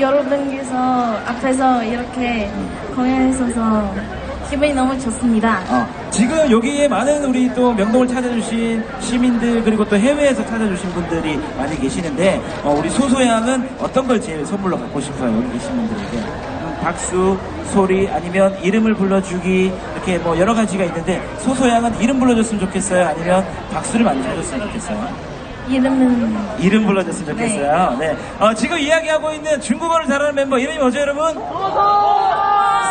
여러분께서 앞에서 이렇게 공연했어서 기분이 너무 좋습니다. 어, 지금 여기에 많은 우리 또 명동을 찾아주신 시민들 그리고 또 해외에서 찾아주신 분들이 많이 계시는데 어, 우리 소소양은 어떤 걸 제일 선물로 갖고 싶어요? 여기 계신 분들에게. 음, 박수 소리 아니면 이름을 불러주기 이렇게 뭐 여러 가지가 있는데 소소양은 이름 불러줬으면 좋겠어요? 아니면 박수를 많이 쳐줬으면 좋겠어요 이름은 이름 불러줬으면 좋겠어요 네 어, 지금 이야기하고 있는 중국어를 잘하는 멤버 이름이 뭐죠 여러분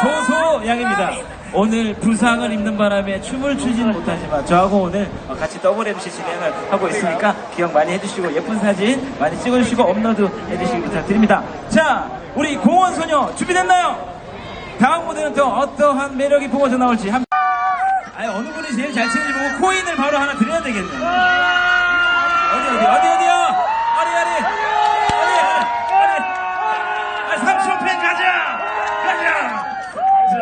소소 양입니다. 오늘 부상을 입는 바람에 춤을 추지는 못하지만 저하고 오늘 같이 더블 MC 진행을 하고 있으니까 기억 많이 해주시고 예쁜 사진 많이 찍어주시고 업로드 해주시기 부탁드립니다. 자, 우리 공원 소녀 준비됐나요? 다음 무대는 또 어떠한 매력이 뿜어져 나올지 한... 아니 어느 분이 제일 잘 치는지 보고 코인을 바로 하나 드려야 되겠네. 어디 어디 어디 어디요? 어디 어디 어디 어디 아, 삼촌팬 가자 가자.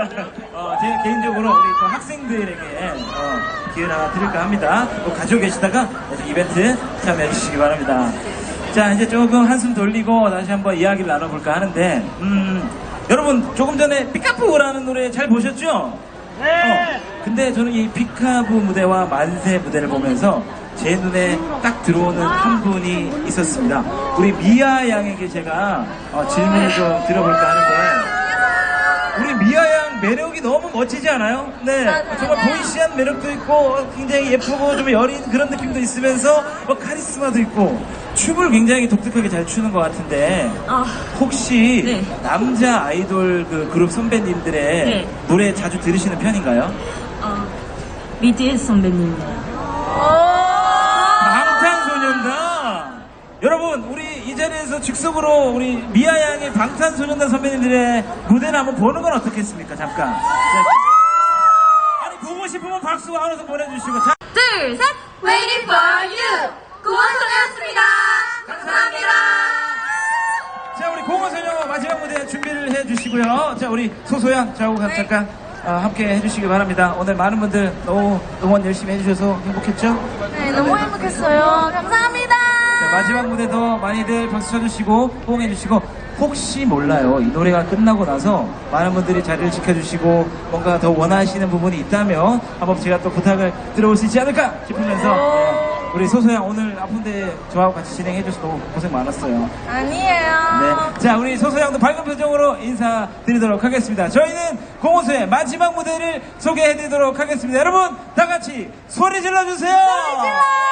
자, 어, 제 개인적으로 우리 또 학생들에게 어, 기회를 하나 드릴까 합니다. 또 가지고 계시다가 이벤트 참여해 주시기 바랍니다. 자, 이제 조금 한숨 돌리고 다시 한번 이야기를 나눠볼까 하는데, 음, 여러분 조금 전에 피카푸라는 노래 잘 보셨죠? 네. 근데 저는 이 피카부 무대와 만세 무대를 보면서 제 눈에 딱 들어오는 한 분이 있었습니다. 우리 미아 양에게 제가 어, 질문을 좀 드려볼까 하는데, 우리 미아 양 매력이 너무 멋지지 않아요? 네. 정말 보이시한 매력도 있고 굉장히 예쁘고 좀 여린 그런 느낌도 있으면서 뭐 카리스마도 있고 춤을 굉장히 독특하게 잘 추는 것 같은데 아, 혹시 네. 남자 아이돌 그 그룹 선배님들의 네. 노래 자주 들으시는 편인가요? 어, BTS 선배님. 여러분 우리 이 자리에서 즉석으로 우리 미아 양의 방탄소년단 선배님들의 무대를 한번 보는 건 어떻겠습니까 잠깐 자, 아니 보고 싶으면 박수 하나서 보내주시고 자, 둘, 셋! Waiting for you. 고원소녀였습니다. 감사합니다. 자 우리 공원소녀 마지막 무대 준비를 해주시고요 자 우리 소소양 저하고 잠깐 어, 함께 해주시기 바랍니다 오늘 많은 분들 너무 응원 열심히 해주셔서 행복했죠? 네, 너무 행복했어요. 감사합니다. 자, 마지막 무대도 많이들 박수 쳐주시고 호응해주시고 혹시 몰라요 이 노래가 끝나고 나서 많은 분들이 자리를 지켜주시고 뭔가 더 원하시는 부분이 있다면 한번 제가 또 부탁을 들어올 수 있지 않을까 싶으면서 네, 우리 소소양 오늘 아픈데 저하고 같이 진행해줘서 너무 고생 많았어요 아니에요. 네. 자, 우리 소소양도 밝은 표정으로 인사드리도록 하겠습니다. 저희는 공호수의 마지막 무대를 소개해드리도록 하겠습니다. 여러분, 다 같이 소리 질러주세요! 질러!